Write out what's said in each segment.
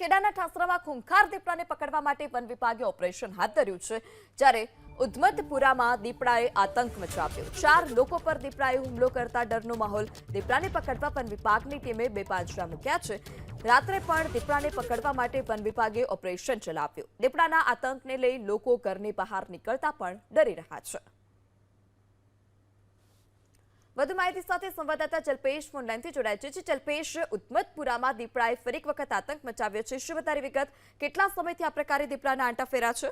ખેડાના ઠાસરામાં ખૂંખાર દીપડાને પકડવા માટે વન વિભાગે ઓપરેશન હાથ ધર્યું છે, જ્યારે ઉધમતપુરામાં દીપડાએ આતંક મચાવ્યો. ચાર લોકો પર દીપડાએ હુમલો કરતા ડરનો માહોલ દીપડાને પકડવા વન વિભાગની ટીમે બે પાંજરા મૂક્યા છે. રાત્રે પણ દીપડાને પકડવા માટે વન વિભાગે ઓપરેશન ચલાવ્યું. દીપડાના આતંકને લઈ લોકો ઘરની બહાર નીકળતા પણ ડરી રહ્યા છે. વધુ માહિતી સાથે સંવાદદાતા જલ્પેશ ફોનલાઈનથી જોડાય છે. જે, જલ્પેશ ઉત્મતપુરામાં દીપડાએ ફરી વખત આતંક મચાવ્યો છે. શું વધારે વિગત? કેટલા સમયથી આ પ્રકારે દીપડાના આંટા ફેરા છે?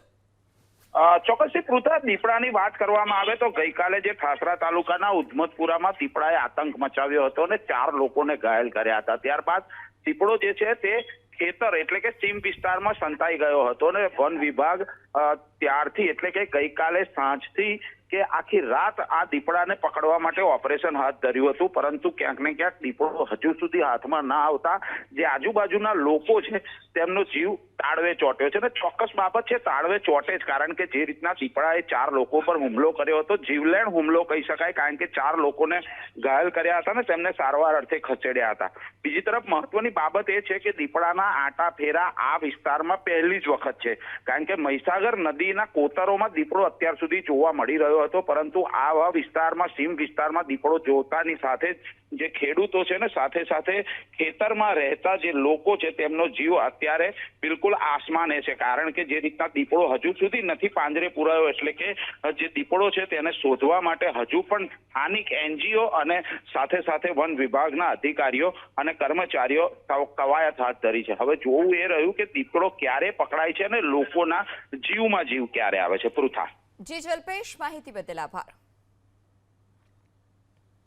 ચોક્કસથી પૃથા દીપડાની વાત કરવામાં આવે તો ગઈકાલે જે ઠાસરા તાલુકાના ઉધમતપુરામાં દીપડાએ આતંક મચાવ્યો હતો અને ચાર લોકોને ઘાયલ કર્યા હતા. ત્યારબાદ દીપડો જે છે તે ખેતર એટલે કે સીમ વિસ્તારમાં સંતાઈ ગયો હતો અને વન વિભાગ ત્યારથી એટલે કે ગઈકાલે સાંજથી કે આખી રાત આ દીપડાને પકડવા માટે ઓપરેશન હાથ ધર્યું હતું. પરંતુ ક્યાંક ને ક્યાંક દીપડો હજુ સુધી હાથમાં ના આવતા. જે આજુબાજુના લોકો છે, તેમનો જીવ તાળવે ચોટ્યો છે અને ચોક્કસ બાબત છે, તાળવે ચોટે જ. કારણ કે જે રીતના દીપડાએ ચાર લોકો પર હુમલો કર્યો હતો, જીવલેણ હુમલો કહી શકાય, કારણ કે ચાર લોકોને ઘાયલ કર્યા હતા ને તેમને સારવાર અર્થે ખસેડ્યા હતા. બીજી તરફ મહત્વની બાબત એ છે કે દીપડાના આટા ફેરા આ વિસ્તારમાં પહેલી જ વખત છે. કારણ કે મહીસાગર નદીના કોતરોમાં દીપડો અત્યાર સુધી જોવા મળી રહ્યો હતો, પરંતુ આવા વિસ્તારમાં, સીમ વિસ્તારમાં દીપડો જોતાની સાથે જે ખેડૂતો છે ને સાથે સાથે ખેતરમાં રહેતા જે લોકો છે, તેમનો જીવ અત્યારે બિલકુલ આસમાને છે. કારણ કે જે રીતના દીપડો હજુ સુધી નથી પાંજરે પુરાયો, એટલે કે જે દીપડો છે તેને શોધવા માટે હજુ પણ સ્થાનિક એનજીઓ અને સાથે સાથે વન વિભાગના અધિકારીઓ અને કર્મચારીઓ કવાયત હાથ ધરી છે. હવે જોવું એ રહ્યું કે દીપડો ક્યારે પકડાય છે અને લોકોના જીવમાં જીવ ક્યારે આવે છે. પૃથા. જી જલ્પેશ, માહિતી બદલ આભાર.